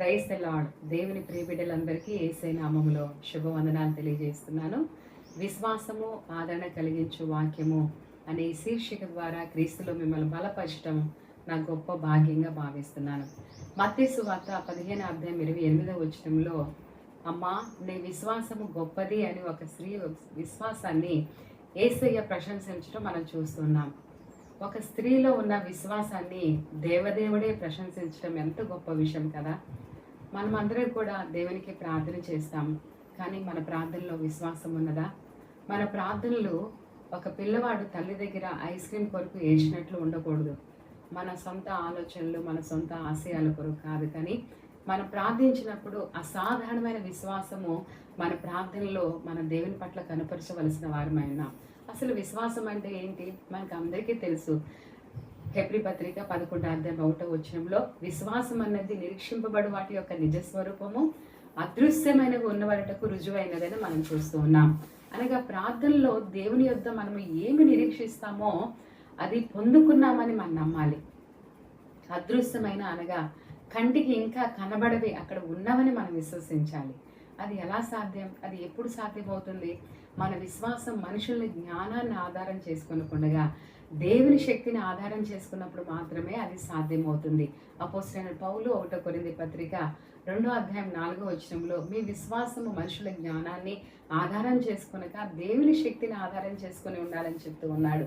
Praise the lord దేవుని ప్రియబిడ్డలందరికీ ఏసై నామములో శుభవందనాలు తెలియజేస్తున్నాను. విశ్వాసము ఆదరణ కలిగించు వాక్యము అనే శీర్షిక ద్వారా క్రీస్తులో మిమ్మల్ని బలపరచడం నా గొప్ప భాగ్యంగా భావిస్తున్నాను. మత్స్సు వార్త పదిహేను అధ్యాయం ఇరవై ఎనిమిదవ వచ్చటంలో అమ్మా నీ విశ్వాసము గొప్పది అని ఒక స్త్రీ విశ్వాసాన్ని ఏసయ్య ప్రశంసించడం మనం చూస్తున్నాం. ఒక స్త్రీలో ఉన్న విశ్వాసాన్ని దేవదేవుడే ప్రశంసించడం ఎంత గొప్ప విషయం కదా! మనం అందరం కూడా దేవునికి ప్రార్థన చేస్తాం. కానీ మన ప్రార్థనలో విశ్వాసం ఉన్నదా? మన ప్రార్థనలు ఒక పిల్లవాడు తల్లి దగ్గర ఐస్ క్రీమ్ కొరకు ఏడ్చినట్లు ఉండకూడదు. మన సొంత ఆలోచనలు మన సొంత ఆశయాల కొరకు కాదు కానీ మనం ప్రార్థించినప్పుడు అసాధారణమైన విశ్వాసము మన ప్రార్థనలో మన దేవుని పట్ల కనపరచవలసిన వారమైనా అసలు విశ్వాసం అంటే ఏంటి? మనకు అందరికీ తెలుసు. హెబ్రి పత్రిక పదకొండు అర్థం ఒకటో వచనంలో విశ్వాసం అన్నది నిరీక్షింపబడు వాటి యొక్క నిజ స్వరూపము ఉన్న ఉన్నవాటకు రుజువైనదని మనం చూస్తూ ఉన్నాం. అనగా ప్రార్థనలో దేవుని యొద్ద మనం ఏమి నిరీక్షిస్తామో అది పొందుకున్నామని మనం నమ్మాలి. అదృశ్యమైన అనగా కంటికి ఇంకా కనబడవి అక్కడ ఉన్నవని మనం విశ్వసించాలి. అది ఎలా సాధ్యం? అది ఎప్పుడు సాధ్యమవుతుంది? మన విశ్వాసం మనుషుల్ని జ్ఞానాన్ని ఆధారం చేసుకునకుండగా దేవుని శక్తిని ఆధారం చేసుకున్నప్పుడు మాత్రమే అది సాధ్యమవుతుంది. అపోసరైన పౌలు ఒకటో కొరింది పత్రిక రెండో అధ్యాయం నాలుగో వచనంలో మీ విశ్వాసము మనుషుల జ్ఞానాన్ని ఆధారం చేసుకునక దేవుని శక్తిని ఆధారం చేసుకుని ఉండాలని చెప్తూ ఉన్నాడు.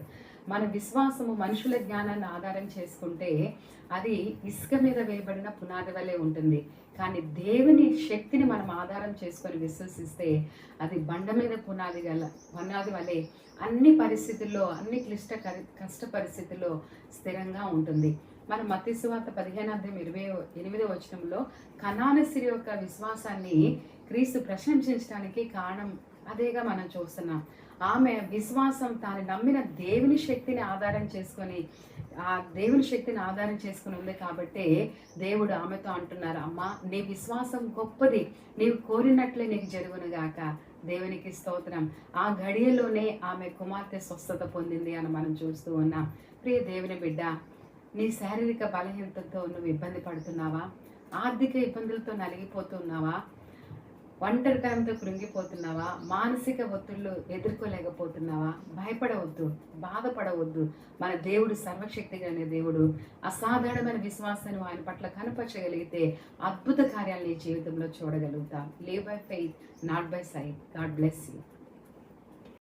మన విశ్వాసము మనుషుల జ్ఞానాన్ని ఆధారం చేసుకుంటే అది ఇసుక మీద వేయబడిన పునాది వలె ఉంటుంది. కానీ దేవుని శక్తిని మనం ఆధారం చేసుకొని విశ్వసిస్తే అది బండ మీద పునాది గల పునాది వలె అన్ని పరిస్థితుల్లో అన్ని క్లిష్ట కరి- కష్ట పరిస్థితుల్లో స్థిరంగా ఉంటుంది. మన మత్స్యవార్త పదిహేను అధ్యాయం ఇరవై ఎనిమిదో వచనంలో కణానసిరి యొక్క విశ్వాసాన్ని క్రీస్తు ప్రశంసించడానికి కారణం అదేగా మనం చూస్తున్నాం. ఆమె విశ్వాసం తాను నమ్మిన దేవుని శక్తిని ఆధారం చేసుకొని ఆ దేవుని శక్తిని ఆధారం చేసుకుని ఉంది కాబట్టి దేవుడు ఆమెతో అంటున్నారు అమ్మా నీ విశ్వాసం గొప్పది. నీవు కోరినట్లే నీకు జరుగునుగాక దేవునికి స్తోత్రం. ఆ గడియలోనే ఆమె కుమార్తె స్వస్థత పొందింది అని మనం చూస్తూ ఉన్నాం. ప్రియ దేవుని బిడ్డ నీ శారీరక బలహీనతతో నువ్వు ఇబ్బంది పడుతున్నావా? ఆర్థిక ఇబ్బందులతో నలిగిపోతున్నావా? ఒంటరితనంతో కృంగిపోతున్నావా? మానసిక ఒత్తిళ్ళు ఎదుర్కోలేకపోతున్నావా? భయపడవద్దు బాధపడవద్దు. మన దేవుడు సర్వశక్తి కలిగిన దేవుడు అసాధారణమైన విశ్వాసాన్ని ఆయన పట్ల కనపరచగలిగితే అద్భుత కార్యాలు నీ జీవితంలో చూడగలుగుతాం. Live by faith not by sight God bless you